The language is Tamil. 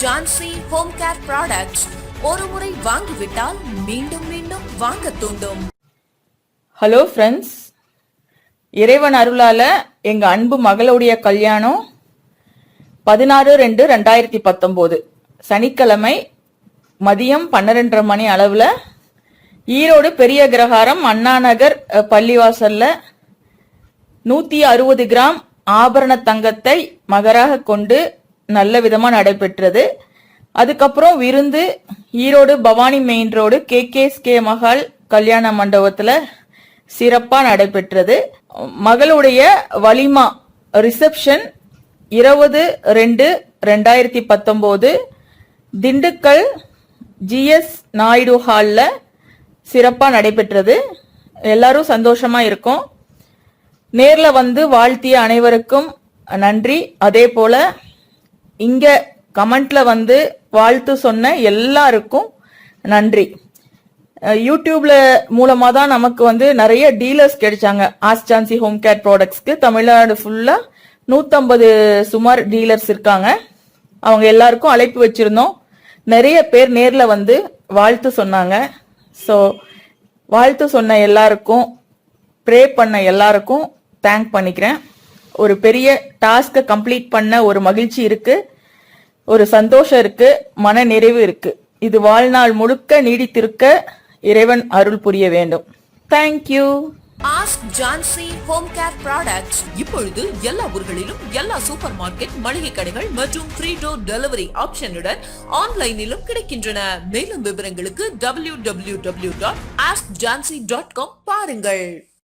ஜான்சி ஹோம் கேர் ப்ராடக்ட்ஸ் ஒரு முறை வாங்கிவிட்டால் மீண்டும் மீண்டும் வாங்க தூண்டும். ஹலோ ஃப்ரெண்ட்ஸ் இறைவன் அருளால எங்க அன்பு மகளுடைய கல்யாணம் பதினாறு ரெண்டு ரெண்டாயிரத்தி பத்தொம்போது. சனிக்கிழமை மதியம் பன்னிரெண்டரை மணி அளவில் ஈரோடு பெரிய கிரகாரம் அண்ணா நகர் பள்ளிவாசல்ல நூத்தி அறுபது கிராம் ஆபரண தங்கத்தை மகராக கொண்டு நல்ல விதமாக நடைபெற்றது. அதுக்கப்புறம் விருந்து Erode Bhavani main road K K Mahal கல்யாண மண்டபத்தில் சிறப்பாக நடைபெற்றது. மகளுடைய வலிமா ரிசப்ஷன் இருபது ரெண்டு ரெண்டாயிரத்தி பத்தொம்போது. திண்டுக்கல் ஜிஎஸ் நாயுடு ஹாலில் சிறப்பாக நடைபெற்றது. எல்லாரும் சந்தோஷமாக இருக்கும். நேரில் வந்து வாழ்த்திய அனைவருக்கும் நன்றி. அதே போல இங்க கமெண்ட்ல வந்து வாழ்த்து சொன்ன எல்லாருக்கும் நன்றி. யூடியூப்ல மூலமா தான் நமக்கு வந்து நிறைய டீலர்ஸ் கிடைச்சாங்க. ஆஸ்டான்சி ஹோம் கேர் ப்ராடக்ட்ஸ்க்கு தமிழ்நாடு ஃபுல்லா நூத்தம்பது சுமார் டீலர்ஸ் இருக்காங்க. அவங்க எல்லாருக்கும் அழைப்பு வச்சிருந்தோம். நிறைய பேர் நேர்ல வந்து வாழ்த்து சொன்னாங்க. ஸோ வாழ்த்து சொன்ன எல்லாருக்கும் ப்ரே பண்ண எல்லாருக்கும் தேங்க் பண்ணிக்கிறேன். ஒரு பெரிய டாஸ்கை கம்ப்ளீட் பண்ண ஒரு மகிழ்ச்சி இருக்குது ஒரு சந்தோஷம் இருக்கு மன நிறைவு இருக்கு. இது வாழ்நாள் முழுக்க நீடித்திருக்க இறைவன் அருள் புரிய வேண்டும். Thank you ask Jhansi home care products இப்பொழுது எல்லா ஊர்களிலும் எல்லா சூப்பர் மார்க்கெட் மளிகை கடைகள் மற்றும் ஃப்ரீ டோர் டெலிவரி ஆப்ஷனுடன் ஆன்லைனிலும் கிடைக்கின்றன. மேலும் விவரங்களுக்கு W W W dot ask Jhansi dot com பாருங்கள்.